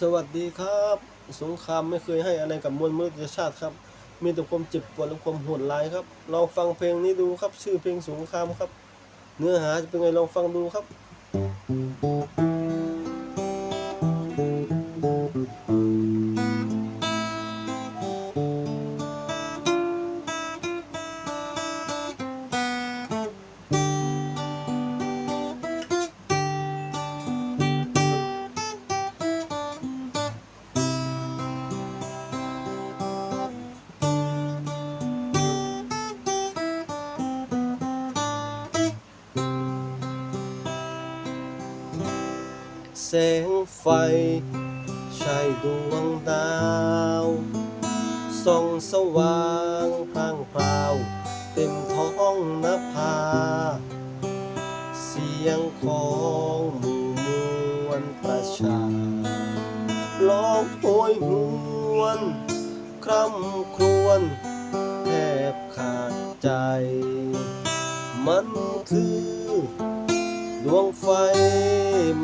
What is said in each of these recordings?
สวัสดีครับ สงครามไม่เคยให้อะไรกับมวลมนุษยชาติครับ มีแต่ความเจ็บปวดและความโหดร้ายครับ ลองฟังเพลงนี้ดูครับ ชื่อเพลงสงครามครับ เนื้อหาจะเป็นไงลองฟังดูครับ แสงไฟ ใช่ดวงดาวส่องสว่างพรางพราว เต็มท้องนภา เสียงของหมู่มวลประชาร้องโหยหวนคร่ำครวญแทบขาดใจ มันคือ ดวงไฟ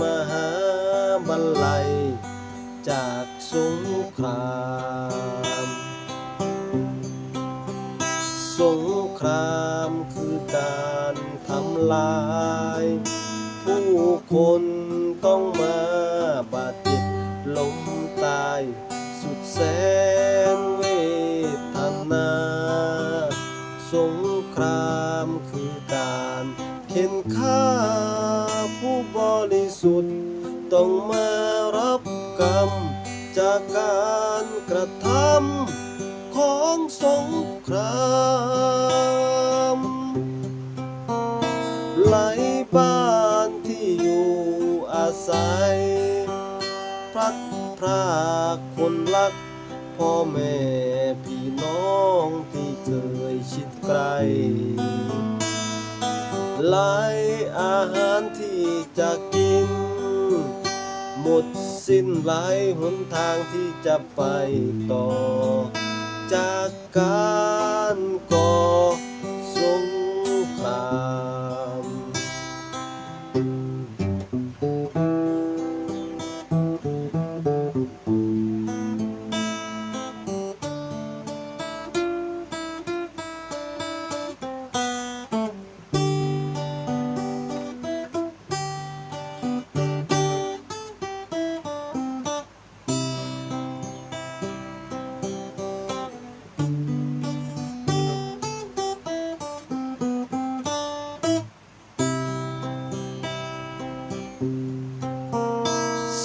มหา บันไลยจากสงครามสงครามคือการทำลาย ผู้คนต้องมาบาดเจ็บล้มตาย สุดแสนเวทนา สงครามคือการเข็นฆ่าผู้บริสุทธิ์ ต้องมารับกรรม จากการกระทำของสงครามหลบ้านที่อยู่อาศัยพลัดพรากคนรักพ่อแม่พี่น้องที่เคยชิดไกลไหล หมดสิ้นหลายหนทางที่จะไปต่อ จากการก่อ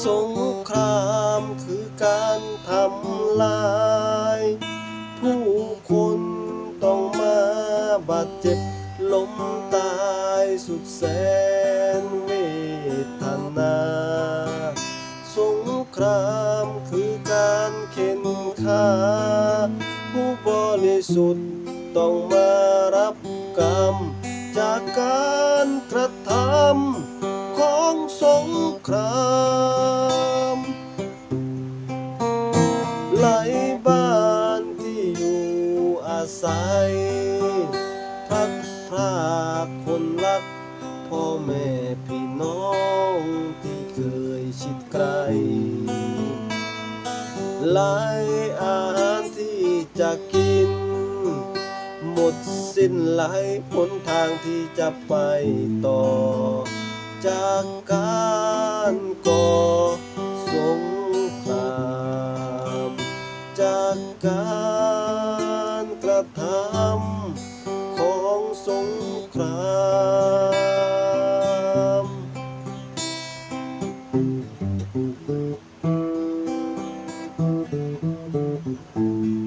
สงครามคือการทำลาย ผู้คนต้องมาบาดเจ็บล้มตายสุดแสนเวทนา สงครามคือการเข็นฆ่า ผู้บริสุทธิ์ต้องมารับกรรม จากการกระทำ ครามหลายบ้านที่อยู่อาศัย พัดพรากคนรัก พ่อแม่พี่น้องที่เคยชิดไกลหลายอาหารที่จะกิน หมดสิ้นหลายหนทางที่จะไปต่อ จากการก่อสงครามจากการกระทำของสงครามอืม